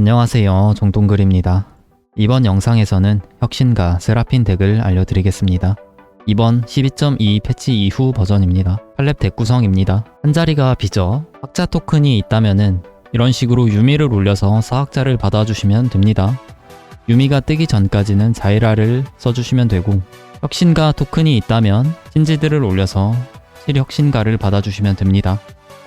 안녕하세요. 정동글입니다. 이번 영상에서는 혁신가 세라핀 덱을 알려드리겠습니다. 이번 12.2 패치 이후 버전입니다. 팔렙 덱 구성입니다. 한 자리가 비죠 학자 토큰이 있다면은 이런 식으로 유미를 올려서 사학자를 받아주시면 됩니다. 유미가 뜨기 전까지는 자이라를 써주시면 되고 혁신가 토큰이 있다면 신지들을 올려서 실혁신가를 받아주시면 됩니다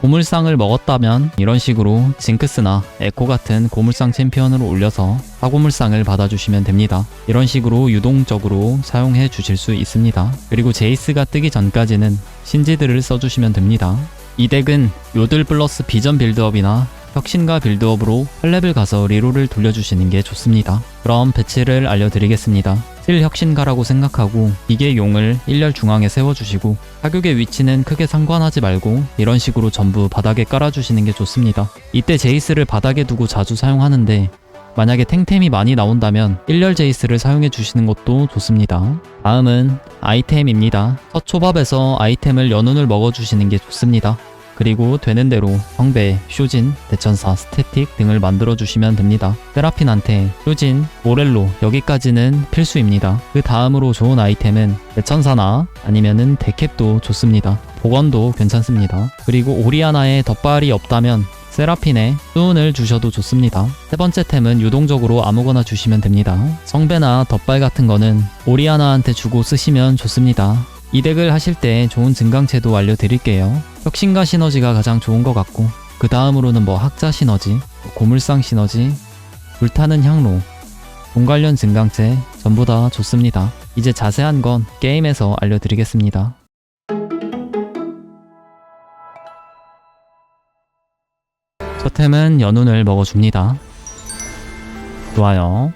고물상을 먹었다면 이런 식으로 징크스나 에코 같은 고물상 챔피언을 올려서 사고물상을 받아주시면 됩니다. 이런 식으로 유동적으로 사용해 주실 수 있습니다. 그리고 제이스가 뜨기 전까지는 신지들을 써주시면 됩니다. 이 덱은 요들 플러스 비전 빌드업이나 혁신가 빌드업으로 8레벨 가서 리롤을 돌려주시는 게 좋습니다. 그럼 배치를 알려드리겠습니다. 실 혁신가라고 생각하고 기계 용을 1열 중앙에 세워주시고 사격의 위치는 크게 상관하지 말고 이런 식으로 전부 바닥에 깔아주시는 게 좋습니다. 이때 제이스를 바닥에 두고 자주 사용하는데 만약에 탱템이 많이 나온다면 1열 제이스를 사용해 주시는 것도 좋습니다. 다음은 아이템입니다. 첫 초밥에서 아이템을 연운을 먹어주시는 게 좋습니다. 그리고 되는 대로 성배, 쇼진, 대천사, 스태틱 등을 만들어 주시면 됩니다. 세라핀한테 쇼진, 모렐로 여기까지는 필수입니다. 그 다음으로 좋은 아이템은 대천사나 아니면은 데캡도 좋습니다. 복원도 괜찮습니다. 그리고 오리아나에 덧발이 없다면 세라핀에 수운을 주셔도 좋습니다. 세 번째 템은 유동적으로 아무거나 주시면 됩니다. 성배나 덧발 같은 거는 오리아나한테 주고 쓰시면 좋습니다. 이 덱을 하실 때 좋은 증강체도 알려드릴게요. 혁신가 시너지가 가장 좋은 것 같고 그 다음으로는 뭐 학자 시너지, 고물상 시너지, 불타는 향로, 돈 관련 증강체 전부 다 좋습니다. 이제 자세한 건 게임에서 알려드리겠습니다. 첫 템은 연운을 먹어줍니다. 좋아요.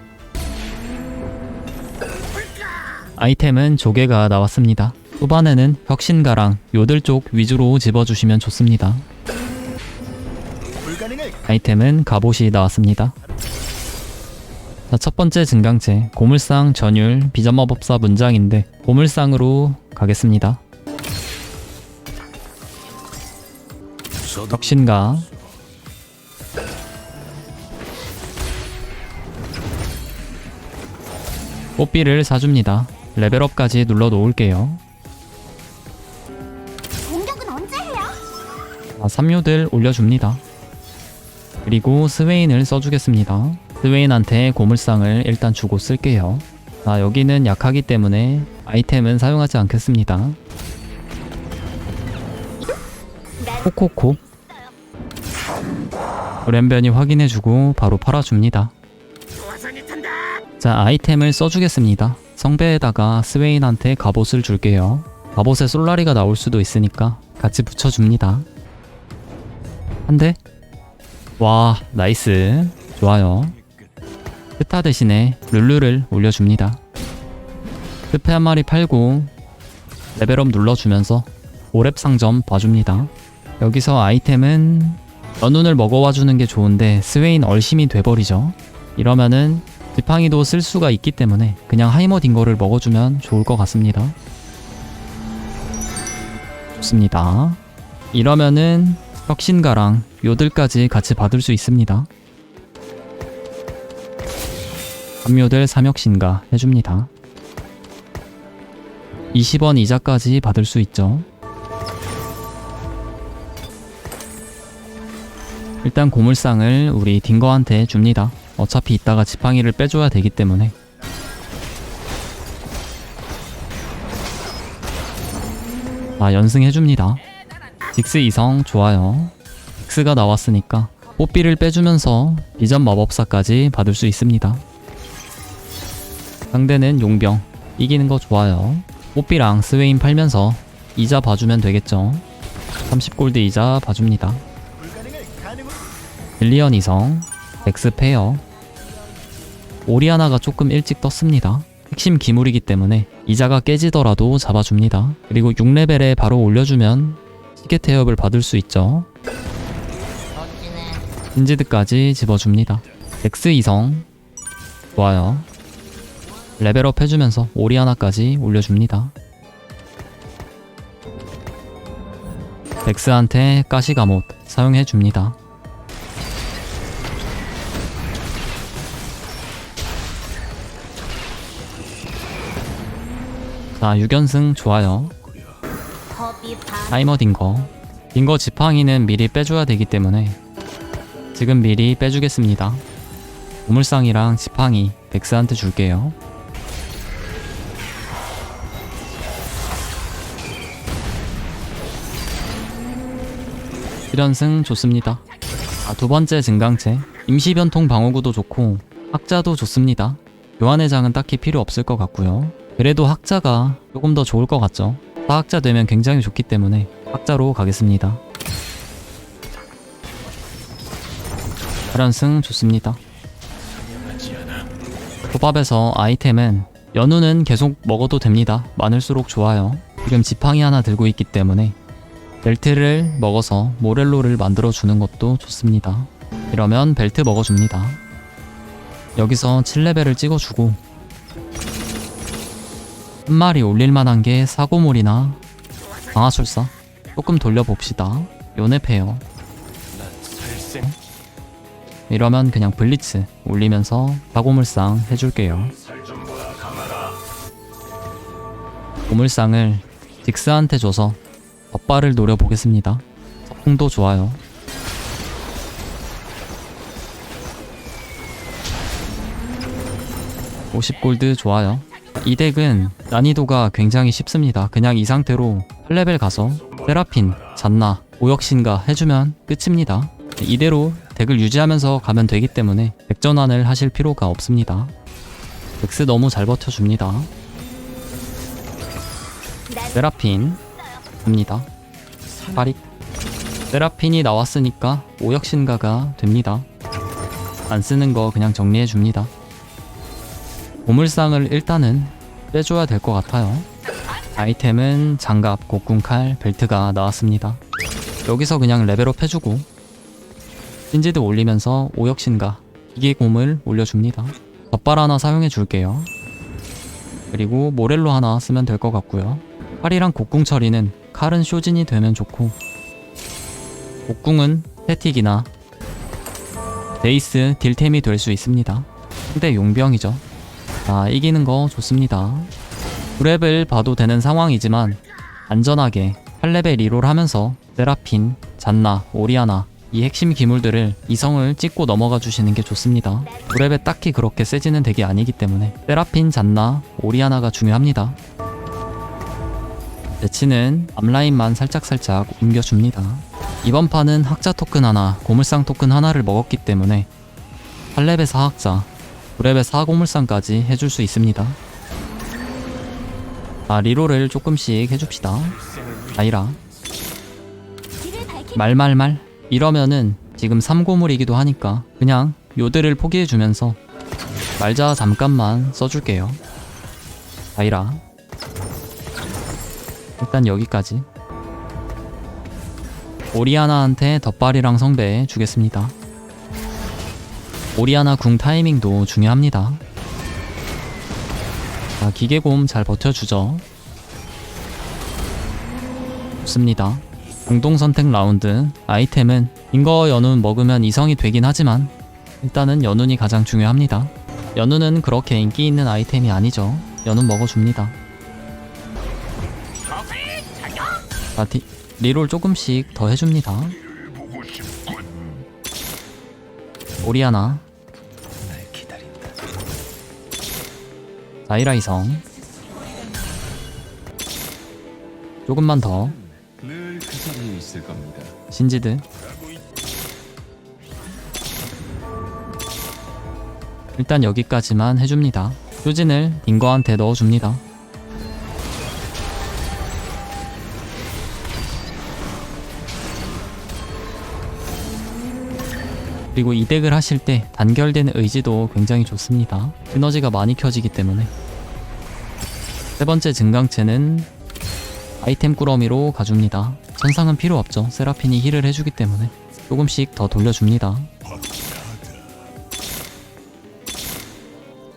아이템은 조개가 나왔습니다. 후반에는 혁신가랑 요들 쪽 위주로 집어주시면 좋습니다. 아이템은 갑옷이 나왔습니다. 자, 첫 번째 증강체 고물상 전율 비전마법사 문장인데 고물상으로 가겠습니다. 혁신가 뽀삐를 사줍니다. 레벨업까지 눌러 놓을게요. 아, 3요들 올려줍니다. 그리고 스웨인을 써주겠습니다. 스웨인한테 고물상을 일단 주고 쓸게요. 아, 여기는 약하기 때문에 아이템은 사용하지 않겠습니다. 코코코 램변이 확인해주고 바로 팔아줍니다. 자 아이템을 써주겠습니다. 성배에다가 스웨인한테 갑옷을 줄게요. 갑옷에 솔라리가 나올 수도 있으니까 같이 붙여줍니다. 한 대? 와 나이스 좋아요. 스타 대신에 룰루를 올려줍니다. 스페 한 마리 팔고 레벨업 눌러주면서 오랩 상점 봐줍니다. 여기서 아이템은 연운을 먹어와주는 게 좋은데 스웨인 얼심이 돼버리죠. 이러면은 지팡이도 쓸 수가 있기 때문에 그냥 하이머 딩거를 먹어주면 좋을 것 같습니다. 좋습니다. 이러면은 혁신가랑 요들까지 같이 받을 수 있습니다. 삼요들 삼혁신가 해줍니다. 20원 이자까지 받을 수 있죠. 일단 고물상을 우리 딩거한테 줍니다. 어차피 이따가 지팡이를 빼줘야 되기 때문에 아 연승해줍니다 직스 이성 좋아요. 직스가 나왔으니까 뽀삐를 빼주면서 비전 마법사까지 받을 수 있습니다. 상대는 용병 이기는 거 좋아요. 뽀삐랑 스웨인 팔면서 이자 봐주면 되겠죠. 30골드 이자 봐줍니다. 빌리언 이성 엑스 페어. 오리아나가 조금 일찍 떴습니다. 핵심 기물이기 때문에 이자가 깨지더라도 잡아줍니다. 그리고 6레벨에 바로 올려주면 기계 태엽을 받을 수 있죠. 인지드까지 집어줍니다. 엑스 이성 좋아요. 레벨업 해주면서 오리아나까지 올려줍니다. 엑스한테 까시가못 사용해줍니다. 자, 6연승 좋아요. 타이머 딩거. 딩거 지팡이는 미리 빼줘야 되기 때문에 지금 미리 빼주겠습니다. 우물상이랑 지팡이 덱스한테 줄게요. 일연승 좋습니다. 아, 두 번째 증강체 임시변통 방어구도 좋고 학자도 좋습니다. 교환의 장은 딱히 필요 없을 것 같고요. 그래도 학자가 조금 더 좋을 것 같죠 사학자 되면 굉장히 좋기 때문에 학자로 가겠습니다. 8연승 좋습니다. 도밥에서 아이템은 연우는 계속 먹어도 됩니다. 많을수록 좋아요. 지금 지팡이 하나 들고 있기 때문에 벨트를 먹어서 모렐로를 만들어 주는 것도 좋습니다. 이러면 벨트 먹어줍니다. 여기서 7레벨을 찍어주고 한 마리 올릴 만한 게 사고물이나 강화술사. 조금 돌려봅시다. 요네페어 이러면 그냥 블리츠 올리면서 사고물상 해줄게요. 고물상을 딕스한테 줘서 덧발을 노려보겠습니다. 석궁도 좋아요. (50골드) 좋아요 이 덱은 난이도가 굉장히 쉽습니다. 그냥 이 상태로 8레벨 가서 세라핀, 잔나, 오역신가 해주면 끝입니다. 이대로 덱을 유지하면서 가면 되기 때문에 덱 전환을 하실 필요가 없습니다. 덱스 너무 잘 버텨줍니다. 세라핀 됩니다. 파릭 세라핀이 나왔으니까 오역신가가 됩니다. 안 쓰는 거 그냥 정리해줍니다. 보물상을 일단은 빼줘야 될 것 같아요. 아이템은 장갑, 곡궁칼, 벨트가 나왔습니다. 여기서 그냥 레벨업 해주고 신지드 올리면서 오역신가 기계곰을 올려줍니다. 덧발 하나 사용해 줄게요. 그리고 모렐로 하나 쓰면 될 것 같고요. 칼이랑 곡궁 처리는 칼은 쇼진이 되면 좋고 곡궁은 패틱이나 데이스 딜템이 될 수 있습니다. 근데 용병이죠. 자, 이기는 거 좋습니다. 9렙을 봐도 되는 상황이지만 안전하게 8레벨 리롤 하면서 세라핀, 잔나, 오리아나 이 핵심 기물들을 이성을 찍고 넘어가 주시는 게 좋습니다. 9렙에 딱히 그렇게 세지는 덱이 아니기 때문에 세라핀, 잔나, 오리아나가 중요합니다. 배치는 앞라인만 살짝살짝 옮겨줍니다. 이번 판은 학자 토큰 하나, 고물상 토큰 하나를 먹었기 때문에 8렙의 사학자, 9렙의 사고물상까지 해줄 수 있습니다. 아 리롤을 조금씩 해줍시다. 아이라 말말말 이러면은 지금 3고물이기도 하니까 그냥 요들을 포기해주면서 말자 잠깐만 써줄게요. 아이라 일단 여기까지 오리아나한테 덧발이랑 성배 주겠습니다. 오리아나 궁 타이밍도 중요합니다. 자, 기계곰 잘 버텨주죠. 좋습니다. 공동선택 라운드 아이템은 인거 연운 먹으면 이성이 되긴 하지만 일단은 연운이 가장 중요합니다. 연운은 그렇게 인기 있는 아이템이 아니죠. 연운 먹어줍니다. 자, 디, 리롤 조금씩 더 해줍니다. 오리아나 자이라 이성. 조금만 더. 신지드. 일단 여기까지만 해줍니다. 효진을 딩거한테 넣어줍니다 그리고 이 덱을 하실 때 단결되는 의지도 굉장히 좋습니다 시너지가 많이 켜지기 때문에 세 번째 증강체는 아이템 꾸러미로 가줍니다. 천상은 필요 없죠. 세라핀이 힐을 해주기 때문에 조금씩 더 돌려줍니다.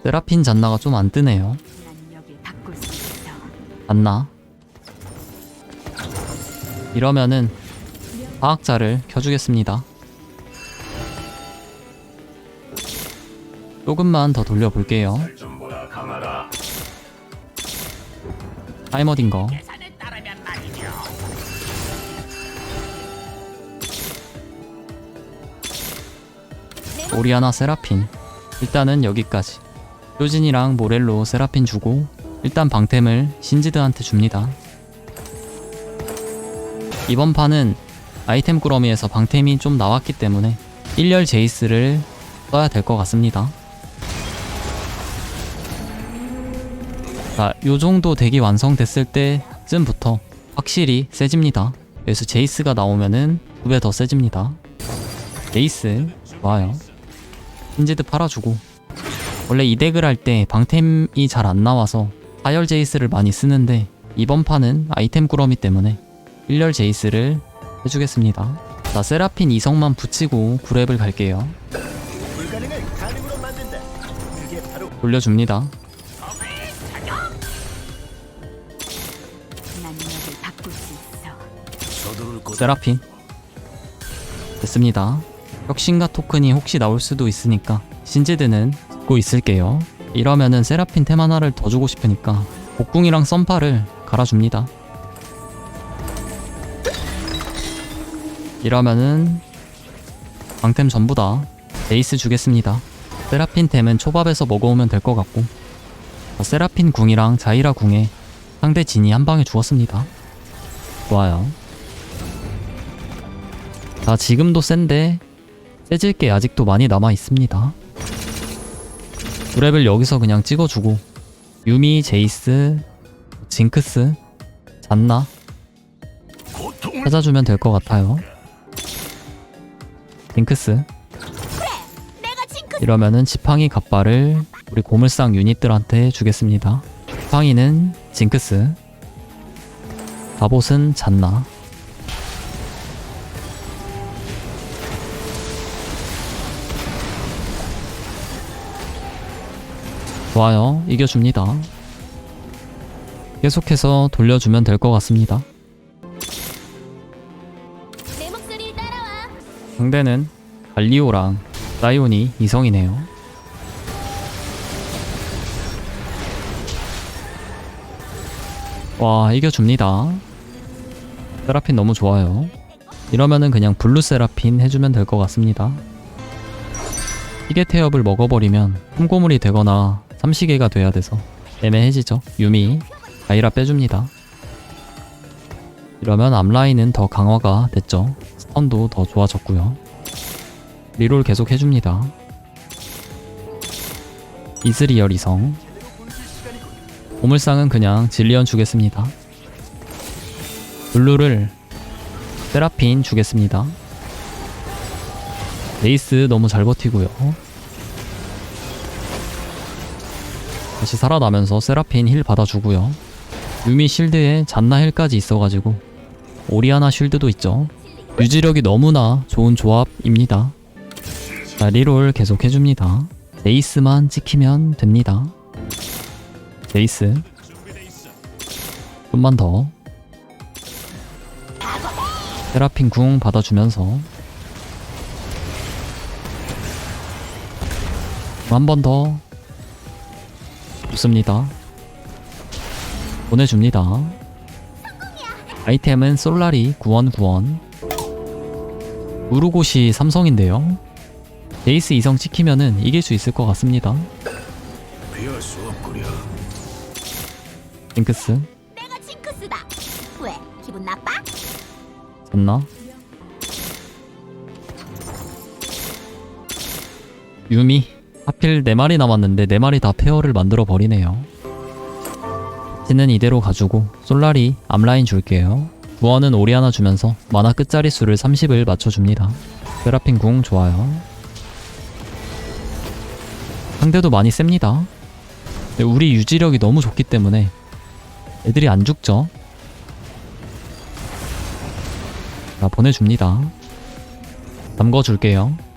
세라핀 잔나가 좀 안 뜨네요. 잔나. 이러면은 화학자를 켜주겠습니다. 조금만 더 돌려볼게요. 타이머딩거? 오리아나 세라핀. 일단은 여기까지. 요진이랑 모렐로 세라핀 주고 일단 방템을 신지드한테 줍니다. 이번 판은 아이템 꾸러미에서 방템이 좀 나왔기 때문에 1열 제이스를 써야 될 것 같습니다 자, 요 정도 덱이 완성됐을 때쯤부터 확실히 세집니다. 그래서 제이스가 나오면은 두 배 더 세집니다. 제이스 좋아요. 힌지드 팔아주고 원래 이 덱을 할 때 방템이 잘 안 나와서 4열 제이스를 많이 쓰는데 이번 판은 아이템 꾸러미 때문에 1열 제이스를 해주겠습니다. 자, 세라핀 이성만 붙이고 9랩을 갈게요. 돌려줍니다. 세라핀 됐습니다. 혁신가 토큰이 혹시 나올 수도 있으니까 신지드는 듣고 있을게요. 이러면은 세라핀 템 하나를 더 주고 싶으니까 복궁이랑 썬파를 갈아줍니다. 이러면은 방템 전부 다 에이스 주겠습니다. 세라핀 템은 초밥에서 먹어오면 될 것 같고 자, 세라핀 궁이랑 자이라 궁에 상대 진이 한 방에 죽었습니다. 좋아요 자 지금도 센데 세질 게 아직도 많이 남아 있습니다. 브랩을 여기서 그냥 찍어주고 유미, 제이스, 징크스, 잔나 찾아주면 될 것 같아요. 징크스 이러면은 지팡이 갑바를 우리 고물상 유닛들한테 주겠습니다. 지팡이는 징크스 갑옷은 잔나 좋아요 이겨줍니다. 계속해서 돌려주면 될 것 같습니다. 상대는 갈리오랑 사이온이 이성이네요. 와 이겨줍니다. 세라핀 너무 좋아요. 이러면은 그냥 블루 세라핀 해주면 될 것 같습니다. 시계 태엽을 먹어버리면 흠고물이 되거나 삼시계가 돼야 돼서 애매해지죠. 유미 아이라 빼줍니다. 이러면 앞라인은 더 강화가 됐죠. 스턴도 더 좋아졌고요. 리롤 계속 해줍니다. 이즈리얼 이성. 보물상은 그냥 진리언 주겠습니다. 블루를 세라핀 주겠습니다. 레이스 너무 잘 버티고요 다시 살아나면서 세라핀 힐 받아주고요. 유미 실드에 잔나 힐까지 있어가지고 오리아나 쉴드도 있죠. 유지력이 너무나 좋은 조합입니다. 자 리롤 계속 해줍니다. 레이스만 찍히면 됩니다. 레이스. 좀만 더. 세라핀 궁 받아주면서 한 번 더 좋습니다 보내줍니다 아이템은 솔라리 구원 구원 우르고시 삼성인데요 베이스 이성 찍히면은 이길 수 있을 것 같습니다 피할 수 없구려. 징크스 내가 징크스다. 왜? 기분 나빠? 졌나? 유미 하필 4마리 남았는데 4마리 다 페어를 만들어 버리네요. 치는 이대로 가지고 솔라리 앞라인 줄게요. 구원은 오리아나 주면서 만화 끝자리 수를 30을 맞춰줍니다. 세라핀 궁 좋아요. 상대도 많이 셉니다. 우리 유지력이 너무 좋기 때문에 애들이 안 죽죠? 자 보내줍니다. 담궈줄게요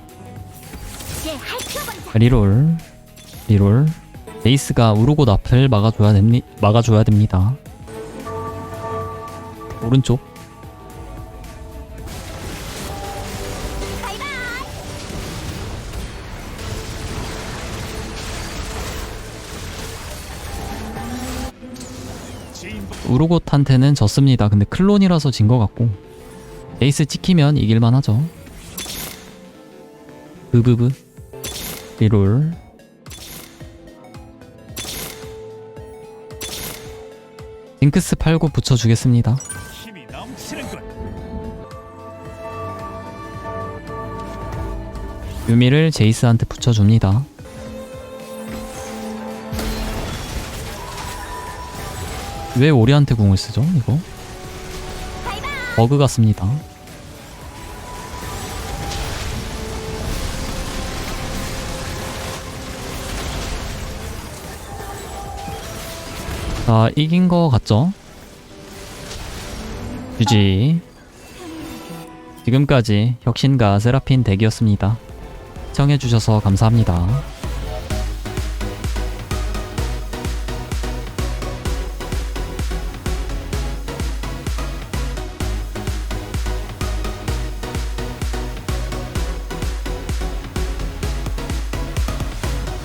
리자. 리롤 리롤 베이스가 우르고 앞을 막아줘야 됩니 막아줘야 됩니다 오른쪽 바이바이. 우르곳한테는 졌습니다. 근데 클론이라서 진 것 같고 에이스 찍히면 이길만 하죠. 브브브 리롤 징크스 팔고 붙여주겠습니다. 유미를 제이스한테 붙여줍니다. 왜 오리한테 궁을 쓰죠? 이거 버그 같습니다. 자 이긴 거 같죠? GG 지금까지 혁신과 세라핀 덱이었습니다. 시청해주셔서 감사합니다.